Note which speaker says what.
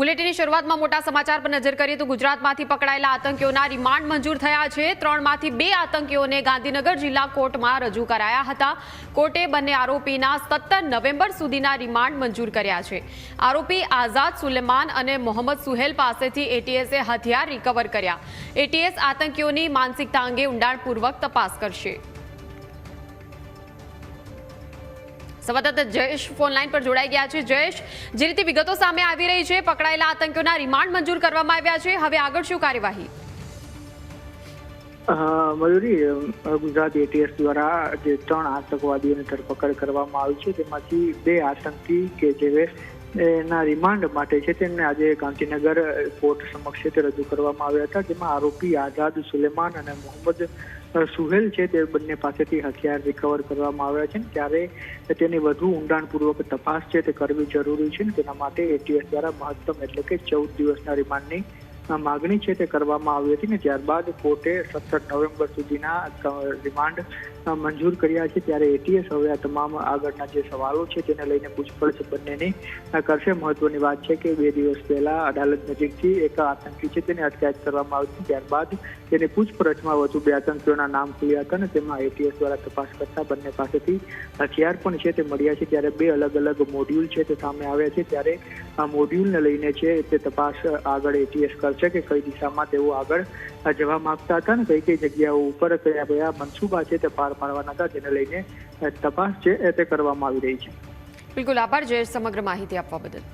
Speaker 1: બુલેટિનની શરૂઆતમાં મોટા સમાચાર પર નજર કરીએ તો ગુજરાતમાંથી પકડાયેલા આતંકીઓના રિમાન્ડ મંજૂર થયા છે. ત્રણમાંથી બે આતંકીઓને ગાંધીનગર જિલ્લા કોર્ટમાં રજૂ કરાયા હતા. કોર્ટે બંને આરોપીના સત્તર નવેમ્બર સુધીના રિમાન્ડ મંજૂર કર્યા છે. આરોપી આઝાદ સુલેમાન અને મોહમ્મદ સુહેલ પાસેથી એટીએસે હથિયાર રિકવર કર્યા. એટીએસ આતંકીઓની માનસિકતા અંગે ઊંડાણપૂર્વક તપાસ કરશે. સંવાદદાતા જયેશ ફોનલાઈન પર જોડાઈ ગયા છે. જયેશ, જે રીતે વિગતો સામે આવી રહી છે, પકડાયેલા આતંકીઓના રિમાન્ડ મંજૂર કરવામાં આવ્યા છે. હવે આગળ શું કાર્યવાહી?
Speaker 2: મયુરી ગુજરાત એટીએસ દ્વારા જે ત્રણ આતંકવાદીઓની ધરપકડ કરવામાં આવી છે, તેમાંથી બે આતંકી કે જે એના રિમાન્ડ માટે છે તેમને આજે ગાંધીનગર કોર્ટ સમક્ષ તે રજૂ કરવામાં આવ્યા હતા, જેમાં આરોપી આઝાદ સુલેમાન અને મોહમ્મદ સુહેલ છે તે બંને પાસેથી હથિયાર રિકવર કરવામાં આવ્યા છે. ત્યારે તેની વધુ ઊંડાણપૂર્વક તપાસ છે તે કરવી જરૂરી છે તેના માટે એટીએસ દ્વારા મહત્તમ એટલે કે ચૌદ દિવસના રિમાન્ડની માગણી છે તે કરવામાં આવી હતી ને ત્યારબાદ કોર્ટે સત્તર નવેમ્બર સુધીના રિમાન્ડ મંજૂર કર્યા છે. ત્યારે એટીએસ હવે આ તમામ આગળના જે સવાલો છે તેને લઈને પૂછપરછ બંનેની કરશે. મહત્વની વાત છે કે બે દિવસ પહેલા અદાલત નજીકથી એક આતંકી છે તેને અટકાયત કરવામાં આવી હતી. ત્યારબાદ તેની પૂછપરછમાં વધુ બે આતંકીઓના નામ ખુલ્યા હતા અને તેમાં એટીએસ દ્વારા તપાસ કરતા બંને પાસેથી હથિયાર પણ છે તે મળ્યા છે. ત્યારે બે અલગ અલગ મોડ્યુલ છે તે સામે આવ્યા છે. ત્યારે આ મોડ્યુલને લઈને છે તે તપાસ આગળ એટીએસ કરશે કે કઈ દિશામાં તેઓ આગળ જવા માંગતા હતા ને કઈ કઈ જગ્યાઓ ઉપર કયા કયા મનસૂબા છે તે પાર પાડવાના હતા જેને લઈને તપાસ છે તે કરવામાં આવી રહી છે.
Speaker 1: બિલકુલ આભાર, જયેશ, સમગ્ર માહિતી આપવા બદલ.